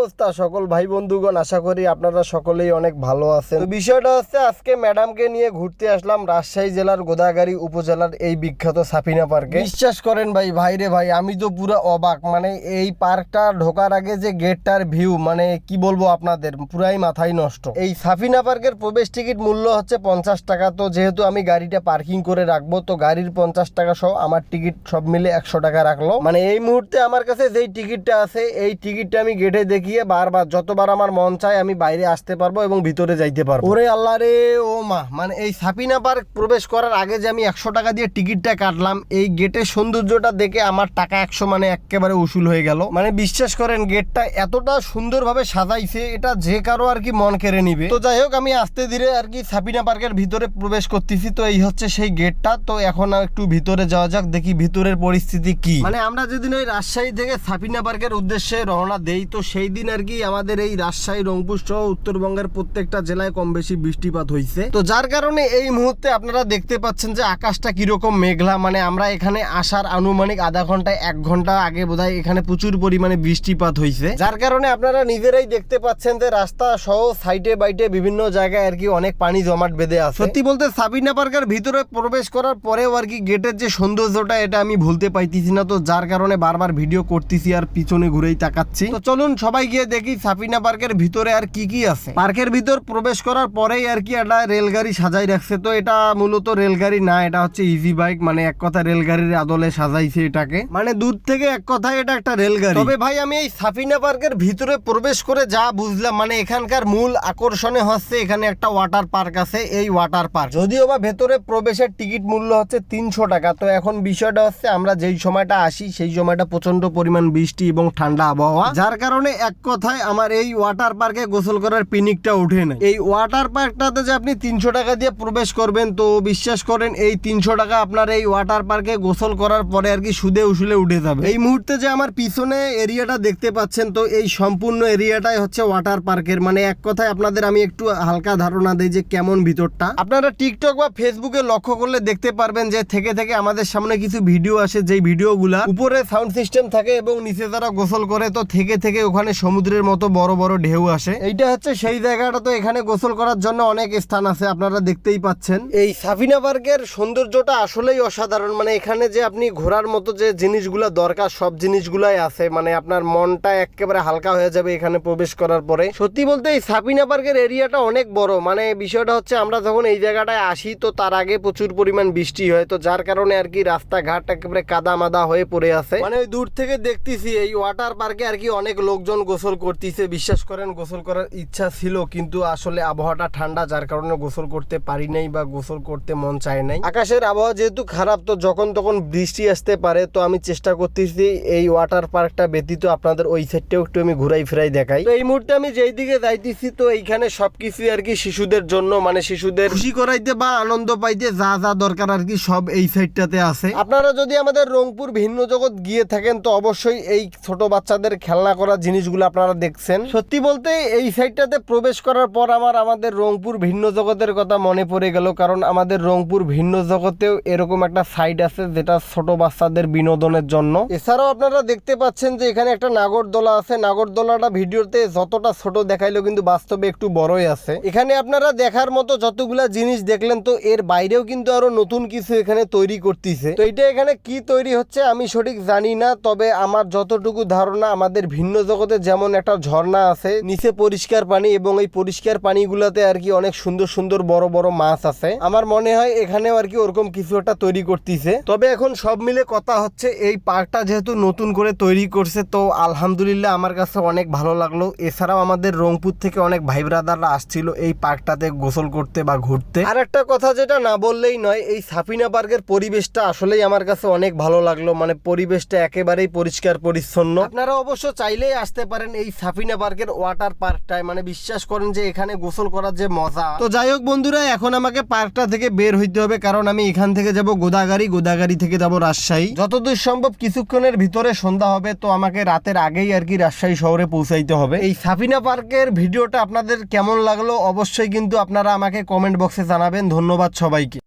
অবস্থা সকল ভাই বন্ধুগণ আশা করি আপনারা সকলেই অনেক ভালো আছেন। তো বিষয়টা হচ্ছে আজকে ম্যাডামকে নিয়ে ঘুরতে আসলাম রাজশাহী জেলার গোদাগাড়ি উপজেলার এই বিখ্যাত সাফিনা পার্কে। বিশ্বাস করেন ভাই ভাইরে ভাই আমি তো পুরো অবাক। মানে এই পার্কটা ঢোকার আগে যে গেটটার ভিউ মানে কি বলব আপনাদের পুরাই মাথায় নষ্ট। এই সাফিনা পার্কের প্রবেশ টিকিট মূল্য হচ্ছে পঞ্চাশ টাকা তো যেহেতু আমি গাড়িটা পার্কিং করে রাখব তো গাড়ির পঞ্চাশ টাকা সহ আমার টিকিট সব মিলে একশো টাকা রাখল। মানে এই মুহূর্তে আমার কাছে যেই টিকিটটা আছে এই টিকিটটা আমি গেটে দেখিয়ে বারবার, যতবার আমার মন চায় আমি বাইরে আসতে পারব এবং ভিতরে যাইতে পারব। ওরে আল্লাহ রে, ও মা মানে এই সাপিনা পার্ক প্রবেশ করার আগে যে আমি একশো টাকা দিয়ে টিকিটটা কাটলাম, এই গেটের সৌন্দর্যটা দেখে আমার টাকা একশো মানে একেবারে উসুল হয়ে গেল। মানে বিশ্বাস করেন, গেটটা এতটা সুন্দরভাবে সাজাইছে, এটা যে কারও আর কি মন কেড়ে নিবে। তো যাই হোক, আমি আস্তে ধীরে আর কি সাপিনা পার্কের ভিতরে প্রবেশ করতেছি, তো এই হচ্ছে সেই গেটটা। তো এখন একটু ভিতরে যাওয়া যাক, দেখি ভিতরের পরিস্থিতি কি। মানে আমরা যেদিন ওই রাজশাহী থেকে সাপিনা পার্কের উদ্দেশ্যে রওনা দেই, তো সেই দিন আর কি আমাদের এই রাজশাহী, রংপুর সহ উত্তরবঙ্গের প্রত্যেকটা জেলায় কম বেশি বৃষ্টিপাত হয়েছে তো যার কারণে এই মুহূর্তে আপনারা দেখতে পাচ্ছেন যে আকাশটা কীরকম মেঘলা মানে আমরা এখানে আসার আনুমানিক আধা ঘন্টায় এক ঘণ্টা আগে বোধহয় এখানে প্রচুর পরিমাণে বৃষ্টিপাত হয়েছে যার কারণে আপনারা নিজেরাই দেখতে পাচ্ছেন যে রাস্তা সহ সাইডে বাইটে বিভিন্ন জায়গায় আর কি অনেক পানি জমাট বেঁধে আছে। সত্যি বলতে সাবিনা পার্কের ভিতরে প্রবেশ করার পরেও আর কি গেটের যে সৌন্দর্যটা, এটা আমি ভুলতে পাইতেছি না। তো যার কারণে বারবার ভিডিও করতেছি আর পিছনে ঘুরেই তাকাচ্ছি। তো চলুন সবাই গিয়ে দেখি সাফিনা পার্কের ভিতরে আর কি কি আছে। পার্কের ভিতর প্রবেশ করার পরেই আর কি একটা রেলগাড়ি সাজাই রাখছে। তো এটা মূলত রেলগাড়ি না, এটা হচ্ছে ইজি বাইক মানে এক কথা রেলগাড়ির আদলে সাজাইছে এটাকে। মানে দূর থেকে এক কথায় এটা একটা রেলগাড়ি। তবে ভাই, আমি এই সাফিনা পার্কের ভিতরে প্রবেশ করে যা বুঝলাম মানে এখানকার মূল আকর্ষণে হচ্ছে এখানে একটা ওয়াটার পার্ক আছে, এই ওয়াটার পার্ক যদিও বা ভেতরে প্রবেশের টিকিট মূল্য হচ্ছে তিনশো টাকা, তো এখন বিষয়টা হচ্ছে আমরা যেই সময়টা আসি, সেই সময়টা প্রচণ্ড পরিমাণ বৃষ্টি এবং ঠান্ডা আবহাওয়া। যার কারণে এক কথায় আমার এই ওয়াটার পার্কে গোসল করার পিনিকটা উঠে নাই। এই ওয়াটার পার্কটাতে যে আপনি তিনশো টাকা দিয়ে প্রবেশ করবেন, তো বিশ্বাস করেন এই তিনশো টাকা আপনার এই ওয়াটার পার্কে গোসল করার পরে আর কি সুদে উসুলে উঠে যাবে। এই মুহূর্তে যে আমার পিছনে এরিয়াটা দেখতে পাচ্ছেন, তো এই সম্পূর্ণ এরিয়াটাই হচ্ছে ওয়াটার পার্কের মানে এক কথায় আপনাদের আমি একটু হালকা ধারণা দিই যে কেমন ভিতরটা। আপনারা টিকটক বা ফেসবুকে লক্ষ্য করলে দেখতে পারবেন যে থেকে থেকে আমাদের সামনে কিছু ভিডিও আসে। যেই ভিডিওগুলা উপরে সাউন্ড সিস্টেম থাকে এবং নিচে যারা গোসল করে, তো থেকে থেকে ওখানে সমুদ্রের মতো বড় বড় ঢেউ আসে। এইটা হচ্ছে সেই জায়গাটা তো এখানে গোসল করার জন্য অনেক স্থান আছে, আপনারা দেখতেই পাচ্ছেন। এই সাফিনা পার্কের সৌন্দর্যটা আসলেই অসাধারণ মানে এখানে যে আপনি ঘোরার মতো যে জিনিসগুলো দরকার, সব জিনিসগুলাই আছে মানে আপনার মনটা একেবারে হালকা হয়ে যাবে এখানে প্রবেশ করার পরে। সত্যি বলতে এই সাফিনা পার্কের এরিয়াটা অনেক বড় মানে বিষয়টা হচ্ছে আমরা যখন এই জায়গাটায় আসি, তো তার আগে প্রচুর পরিমাণ বৃষ্টি হয়, তো যার কারণে আর কি রাস্তাঘাট একেবারে কাদা মাদা হয়ে পড়ে আছে। মানে ওই দূর থেকে দেখতেছি এই ওয়াটার পার্কে আর কি অনেক লোকজন গোসল করতেছে, বিশ্বাস করেন, গোসল করার ইচ্ছা ছিল, কিন্তু আসলে আবহাওয়াটা ঠান্ডা, যার কারণে গোসল করতে পারি নাই বা গোসল করতে মন চায় নাই। আকাশের আবহাওয়া যেহেতু খারাপ, তো যখন তখন বৃষ্টি আসতে পারে, তো আমি চেষ্টা করতেছি এই ওয়াটার পার্কটা ব্যতীত আপনাদের ওই সাইডটাও একটু আমি ঘুরাই ফিরাই দেখাই। তো এই মুহূর্তে আমি যেই দিকে যাইতেছি, তো এইখানে সবকিছু আর কি শিশুদের জন্য মানে শিশুদের খুশি করাইতে বা আনন্দ পাইতে যা যা দরকার আর কি, সব এই সাইডটাতে আছে। আপনারা যদি আমাদের রংপুর ভিন্ন জগৎ গিয়ে থাকেন, তো অবশ্যই এই ছোট বাচ্চাদের খেলনা করার জিনিসগুলো আপনারা দেখছেন। সত্যি বলতে এই সাইডটাতে প্রবেশ করার পর আমার আমাদের রংপুর ভিন্ন জগতের কথা মনে পড়ে গেল, কারণ আমাদের রংপুর ভিন্ন জগতেও এরকম একটা সাইড আছে যেটা ছোট বাচ্চাদের বিনোদনের জন্য। এছাড়াও আপনারা দেখতে পাচ্ছেন যে এখানে একটা নাগরদোলা আছে। নাগরদোলাটা ভিডিওতে যতটা ছোট দেখাইলো কিন্তু বাস্তবে একটু বড়ই আছে। এখানে আপনারা দেখার মতো যতগুলা জিনিস দেখলেন তো এর বাইরেও কিন্তু আরও নতুন কিছু এখানে তৈরি করতেছে। তো এটা এখানে কি তৈরি হচ্ছে আমি সঠিক জানি না, তবে আমার যতটুকু ধারণা আমাদের ভিন্ন জগতে যেমন একটা ঝর্ণা আছে, নিচে পরিষ্কার পানি এবং এই পরিষ্কার পানিগুলোতে আর কি অনেক সুন্দর সুন্দর বড় বড় মাছ আছে। আমার মনে হয় এখানেও আর কি ওরকম কিছু একটা তৈরি করতেছে। তবে এখন সব মিলে কথা হচ্ছে, এই পার্কটা যেহেতু নতুন করে তৈরি করছে, তো আলহামদুলিল্লাহ আমার কাছে অনেক ভালো লাগল। এছাড়াও আমাদের রংপুর থেকে অনেক ভাই ব্রাদাররা আসছিল এই পার্কটাতে গোসল করতে বা ঘুরতে। আর একটা কথা যেটা না বললেই নয়, এই সাফিনা পার্কের পরিবেশটা আসলেই আমার কাছে অনেক ভালো লাগল। মানে পরিবেশটা একেবারেই পরিষ্কার পরিচ্ছন্ন। আপনারা অবশ্য চাইলেই আসতে পারেন এই সাফিনা পার্কের ওয়াটার পার্কটায়। মানে বিশ্বাস করেন যে এখানে গোসল করার যে মজা। তো যাই হোক বন্ধুরা, এখন আমাকে পার্কটা থেকে বের হইতে হবে, কারণ আমি এখান থেকে যাব গোদাগাড়ি। গোদাগাড়ি থেকে যাব রাজশাহী। যতদূর সম্ভব কিছুক্ষণের ভিতরে সন্ধ্যা হবে, তো আমাকে রাতের আগেই আর কি রাজশাহী শহরে পৌঁছাইতে হবে। এই সাফিনা পার্কের ভিডিওটা আপনাদের কেমন লাগল অবশ্যই কিন্তু আপনারা আমাকে কমেন্ট বক্সে জানাবেন। ধন্যবাদ সবাইকে।